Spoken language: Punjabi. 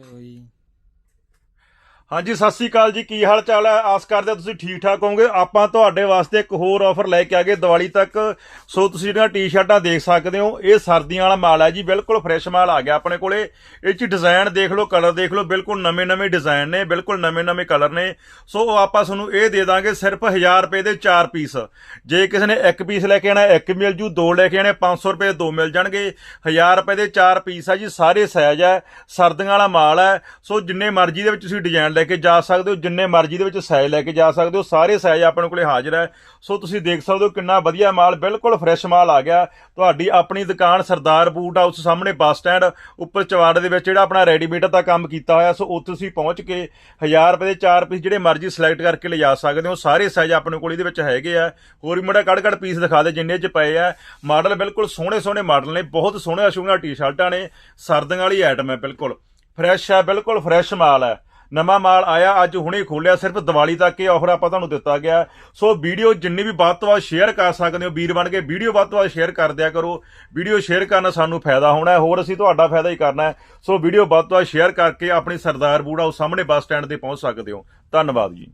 ਚਲੋ ਜੀ ਹਾਂਜੀ, ਸਤਿ ਸ੍ਰੀ ਅਕਾਲ ਜੀ। ਕੀ ਹਾਲ ਚਾਲ ਹੈ? ਆਸ ਕਰਦੇ ਤੁਸੀਂ ਠੀਕ ਠਾਕ ਹੋਵੋਗੇ। ਆਪਾਂ ਤੁਹਾਡੇ ਵਾਸਤੇ ਇੱਕ ਹੋਰ ਆਫਰ ਲੈ ਕੇ ਆ ਗਏ ਦੀਵਾਲੀ ਤੱਕ। ਸੋ ਤੁਸੀਂ ਜਿਹੜੀਆਂ ਟੀ-ਸ਼ਰਟਾਂ ਦੇਖ ਸਕਦੇ ਹੋ, ਇਹ ਸਰਦੀਆਂ ਵਾਲਾ ਮਾਲ ਹੈ ਜੀ। ਬਿਲਕੁਲ ਫਰੈਸ਼ ਮਾਲ ਆ ਗਿਆ ਆਪਣੇ ਕੋਲੇ। ਇਹ ਚ ਡਿਜ਼ਾਈਨ ਦੇਖ ਲਓ ਕਲਰ ਦੇਖ ਲਓ, ਬਿਲਕੁਲ ਨਵੇਂ-ਨਵੇਂ ਡਿਜ਼ਾਈਨ ਨੇ, ਬਿਲਕੁਲ ਨਵੇਂ-ਨਵੇਂ ਕਲਰ ਨੇ। ਸੋ ਆਪਾਂ ਤੁਹਾਨੂੰ ਇਹ ਦੇ ਦਾਂਗੇ ਸਿਰਫ 1000 ਰੁਪਏ ਦੇ 4 ਪੀਸ ਜੇ ਕਿਸੇ ਨੇ ਇੱਕ ਪੀਸ ਲੈ ਕੇ ਆਣਾ ਇੱਕ ਮਿਲ ਜੂ, ਦੋ ਲੈ ਕੇ ਆਣੇ 500 ਰੁਪਏ, ਦੇ ਦੋ ਮਿਲ ਜਾਣਗੇ। 1000 ਰੁਪਏ ਦੇ 4 ਪੀਸ ਆ ਜੀ, ਸਾਰੇ ਸਾਈਜ਼ ਹੈ, ਸਰਦੀਆਂ ਵਾਲਾ ਮਾਲ ਹੈ। ਸੋ ਜਿੰਨੇ ਮਰਜ਼ੀ ਦੇ ਵਿੱਚ ਤੁਸੀਂ ਡਿਜ਼ਾਈਨ ਲੈ ਕੇ ਜਾ ਸਕਦੇ ਹੋ, ਜਿੰਨੇ ਮਰਜ਼ੀ ਦੇ ਵਿੱਚ ਸਾਈਜ਼ ਲੈ ਕੇ ਜਾ ਸਕਦੇ ਹੋ, ਸਾਰੇ ਸਾਈਜ਼ ਆਪਣੇ ਕੋਲੇ ਹਾਜ਼ਰ ਹੈ। ਸੋ ਤੁਸੀਂ ਦੇਖ ਸਕਦੇ ਹੋ ਕਿੰਨਾ ਵਧੀਆ ਮਾਲ, ਬਿਲਕੁਲ ਫਰੈਸ਼ ਮਾਲ ਆ ਗਿਆ। ਤੁਹਾਡੀ ਆਪਣੀ ਦੁਕਾਨ ਸਰਦਾਰ ਬੂਟ ਹਾਊਸ ਸਾਹਮਣੇ ਬੱਸ ਸਟੈਂਡ ਉੱਪਰ ਚਵਾੜੇ ਦੇ ਵਿੱਚ ਜਿਹੜਾ ਆਪਣਾ ਰੈਡੀਮੇਡ ਦਾ ਕੰਮ ਕੀਤਾ ਹੋਇਆ। ਸੋ ਉੱਥੇ ਤੁਸੀਂ ਪਹੁੰਚ ਕੇ 1000 ਰੁਪਏ ਦੇ 4 ਪੀਸ ਜਿਹੜੇ ਮਰਜ਼ੀ ਸਿਲੈਕਟ ਕਰਕੇ ਲਿਜਾ ਸਕਦੇ ਹੋ। ਸਾਰੇ ਸਾਈਜ਼ ਆਪਣੇ ਕੋਲ ਇਹਦੇ ਵਿੱਚ ਹੈਗੇ ਆ। ਹੋਰ ਵੀ ਮੜਾ ਕੱਢ ਕੱਢ ਪੀਸ ਦਿਖਾ ਦੇ, ਜਿੰਨੇ ਚ ਪਏ ਆ। ਮਾਡਲ ਬਿਲਕੁਲ ਸੋਹਣੇ ਸੋਹਣੇ ਮਾਡਲ ਨੇ, ਬਹੁਤ ਸੋਹਣੇ ਸੋਹਣੀਆਂ ਟੀ-ਸ਼ਰਟਾਂ ਨੇ। ਸਰਦੀਆਂ ਵਾਲੀ ਆਈਟਮ ਹੈ ਬਿਲਕੁਲ। ਫਰੈਸ਼ ਹੈ, ਬਿਲਕੁਲ ਫਰੈਸ਼ ਮਾਲ ਹੈ। ਨਵਾਂ ਮਾਲ ਆਇਆ, ਅੱਜ ਹੁਣੇ ਖੋਲਿਆ ਸਿਰਫ ਦੀਵਾਲੀ ਤੱਕ ਇਹ ਆਫਰ ਆਪਾਂ ਤੁਹਾਨੂੰ ਦਿੱਤਾ ਗਿਆ। ਸੋ ਵੀਡੀਓ ਜਿੰਨੀ ਵੀ ਵੱਧ ਤੋਂ ਵੱਧ ਸ਼ੇਅਰ ਕਰ ਸਕਦੇ ਹੋ, ਵੀਰ ਬਣ ਕੇ ਵੀਡੀਓ ਵੱਧ ਤੋਂ ਵੱਧ ਸ਼ੇਅਰ ਕਰ ਦਿਆ ਕਰੋ। ਵੀਡੀਓ ਸ਼ੇਅਰ ਕਰਨ ਸਾਨੂੰ ਫਾਇਦਾ ਹੋਣਾ ਹੈ, ਹੋਰ ਅਸੀਂ ਤੁਹਾਡਾ ਫਾਇਦਾ ਹੀ ਕਰਨਾ ਹੈ। ਸੋ ਵੀਡੀਓ ਵੱਧ ਤੋਂ ਵੱਧ ਸ਼ੇਅਰ ਕਰਕੇ ਆਪਣੀ ਸਰਦਾਰ ਬੂੜਾ ਉਹ ਸਾਹਮਣੇ ਬੱਸ ਸਟੈਂਡ ਤੇ ਪਹੁੰਚ ਸਕਦੇ ਹੋ। ਧੰਨਵਾਦ ਜੀ।